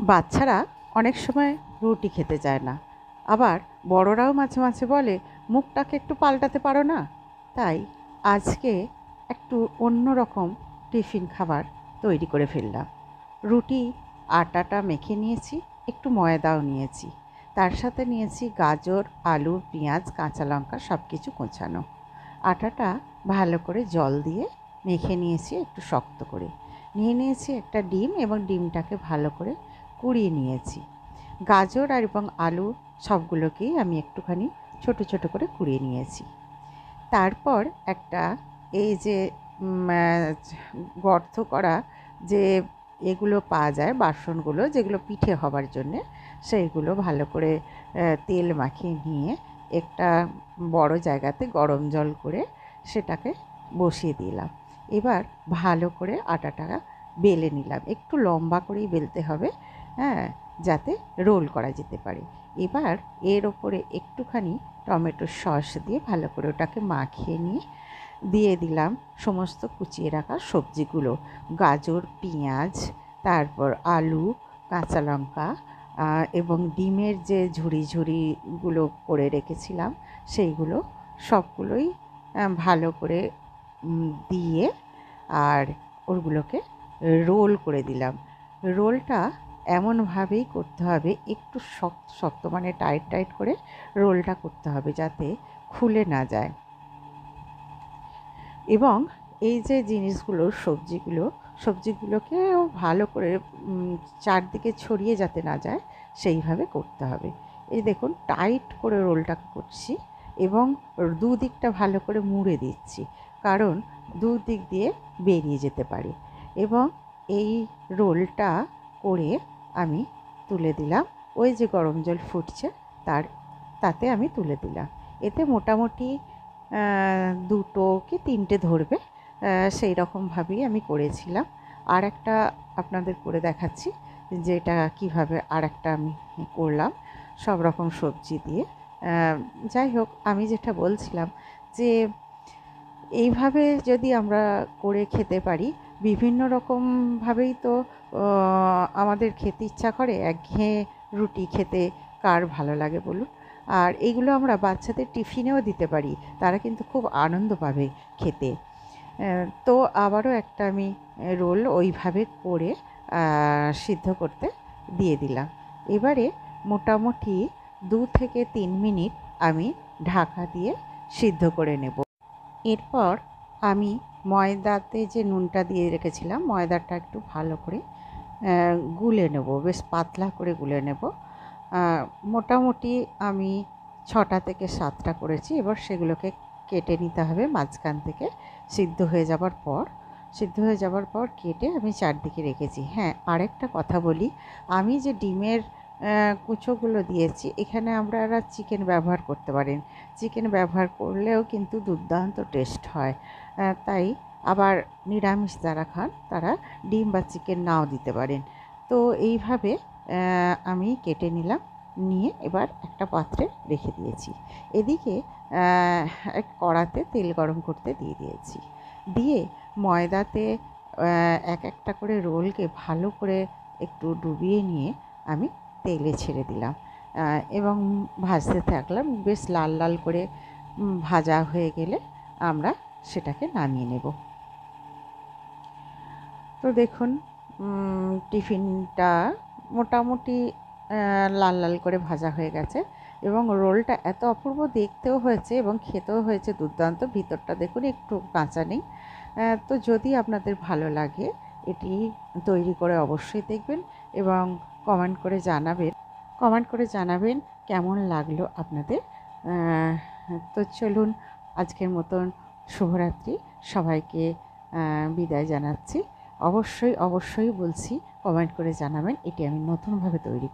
বাচ্চারা অনেক সময় রুটি খেতে চায় না। আবার বড়রাও মাঝে মাঝে বলে, মুখটাকে একটু পাল্টাতে পারো না? তাই আজকে একটু অন্য রকম টিফিন খাবার তৈরি করে ফেললাম। রুটি, আটাটা মেখে নিয়েছি, একটু ময়দাও নিয়েছি। তার সাথে নিয়েছি গাজর, আলু, পেঁয়াজ, কাঁচা লঙ্কা সব কিছু কোঁচানো আটাটা ভালো করে জল দিয়ে মেখে নিয়েছি, একটু শক্ত করে। নিয়ে নিয়েছি একটা ডিম এবং ডিমটাকে ভালো করে কুড়িয়ে নিয়েছি। গাজর আর এবং আলু সবগুলোকেই আমি একটুখানি ছোট ছোট করে কুড়িয়ে নিয়েছি। তারপর একটা এই যে গর্ত করা যে এগুলো পাওয়া যায়, বাসনগুলো যেগুলো পিঠে হবার জন্যে, সেইগুলো ভালো করে তেল মাখিয়ে নিয়ে একটা বড় জায়গাতে গরম জল করে সেটাকে বসিয়ে দিলাম। এবার ভালো করে আটাটা বেলে নিলাম। একটু লম্বা করেই বেলতে হবে। হ্যাঁ যাতে রোল করা যেতে পারে। এবার এর ওপরে একটুখানি টমেটো সস দিয়ে ভালো করে ওটাকে মাখিয়ে নিয়ে দিয়ে দিলাম সমস্ত কুচিয়ে রাখা সবজিগুলো। গাজর, পেঁয়াজ, তারপর আলু, কাঁচা লঙ্কা এবং ডিমের যে ঝুড়ি ঝুড়িগুলো করে রেখেছিলাম, সেইগুলো সবগুলোই ভালো করে দিয়ে আর ওগুলোকে রোল করে দিলাম। রোলটা এমনভাবেই করতে হবে, একটু শক্ত শক্ত মানে টাইট টাইট করে রোলটা করতে হবে যাতে খুলে না যায়। এবং এই যে জিনিসগুলো, সবজিগুলো সবজিগুলোকেও ভালো করে চারদিকে ছড়িয়ে যাতে না যায়, সেইভাবে করতে হবে। এই দেখুন টাইট করে রোলটা করছি এবং দুদিকটা ভালো করে মুড়ে দিচ্ছি, কারণ দুদিক দিয়ে বেরিয়ে যেতে পারে। এবং এই রোলটা করে আমি তুলে দিলাম। ওই যে গরম জল ফুটছে, তার, তাতে আমি তুলে দিলাম। এতে মোটামুটি দুটো কি তিনটে ধরবে সেই রকমভাবেই আমি করেছিলাম। আর একটা আপনাদের করে দেখাচ্ছি, যেটা কীভাবে আর একটা আমি করলাম, সব রকম সবজি দিয়ে। যাই হোক, আমি যেটা বলছিলাম যে, এইভাবে যদি আমরা করে খেতে পারি, বিভিন্ন রকমভাবেই তো আমাদের খেতে ইচ্ছা করে, একঘেয়ে রুটি খেতে কার ভালো লাগে বলুন? আর এইগুলো আমরা বাচ্চাদের টিফিনেও দিতে পারি, তারা কিন্তু খুব আনন্দ পাবে খেতে। তো আবারও একটা আমি রোল ওইভাবে করে সিদ্ধ করতে দিয়ে দিলাম। এবারে মোটামুটি দু থেকে তিন মিনিট আমি ঢাকা দিয়ে সিদ্ধ করে নেব। এরপর আমি ময়দাতে যে নুনটা দিয়ে রেখেছিলাম, ময়দাটা একটু ভালো করে গুলে নেব, বেশ পাতলা করে গুলে নেব। মোটামুটি আমি ছটা থেকে সাতটা করেছি, এবার সেগুলোকে কেটে নিতে হবে মাঝখান থেকে, সিদ্ধ হয়ে যাবার পর। সিদ্ধ হয়ে যাবার পর কেটে আমি চারদিকে রেখেছি। হ্যাঁ আরেকটা কথা বলি, আমি যে ডিমের কুচোগুলো দিয়েছি, এখানে আপনারা চিকেন ব্যবহার করতে পারেন। চিকেন ব্যবহার করলেও কিন্তু দুর্দান্ত টেস্ট হয়। তাই আবার নিরামিষ যারা খান, তারা ডিম বা চিকেন নাও দিতে পারেন। তো এইভাবে আমি কেটে নিলাম, নিয়ে এবার একটা পাত্রে রেখে দিয়েছি। এদিকে এক কড়াতে তেল গরম করতে দিয়ে দিয়েছি। দিয়ে ময়দাতে এক একটা করে রোলকে ভালো করে একটু ডুবিয়ে নিয়ে আমি তেলে ছেড়ে দিলাম। এবং ভাজতে থাকলাম, বেশ লাল লাল করে ভাজা হয়ে গেলে আমরা সেটাকে নামিয়ে নেব। তো দেখুন টিফিনটা মোটামুটি লাল লাল করে ভাজা হয়ে গেছে এবং রোলটা এত অপূর্ব দেখতেও হয়েছে এবং খেতেও হয়েছে দুর্দান্ত। ভিতরটা দেখুন, একটু কাঁচা নেই। তো যদি আপনাদের ভালো লাগে, এটি তৈরি করে অবশ্যই দেখবেন এবং কমেন্ট করে জানাবেন। কমেন্ট করে জানাবেন কেমন লাগল আপনাদের। তো চলুন, আজকের মতন শুভরাত্রি। সবাইকে বিদায় জানাচ্ছি। অবশ্যই অবশ্যই বলছি কমেন্ট করে জানাবেন। এটি আমি নতুনভাবে তৈরি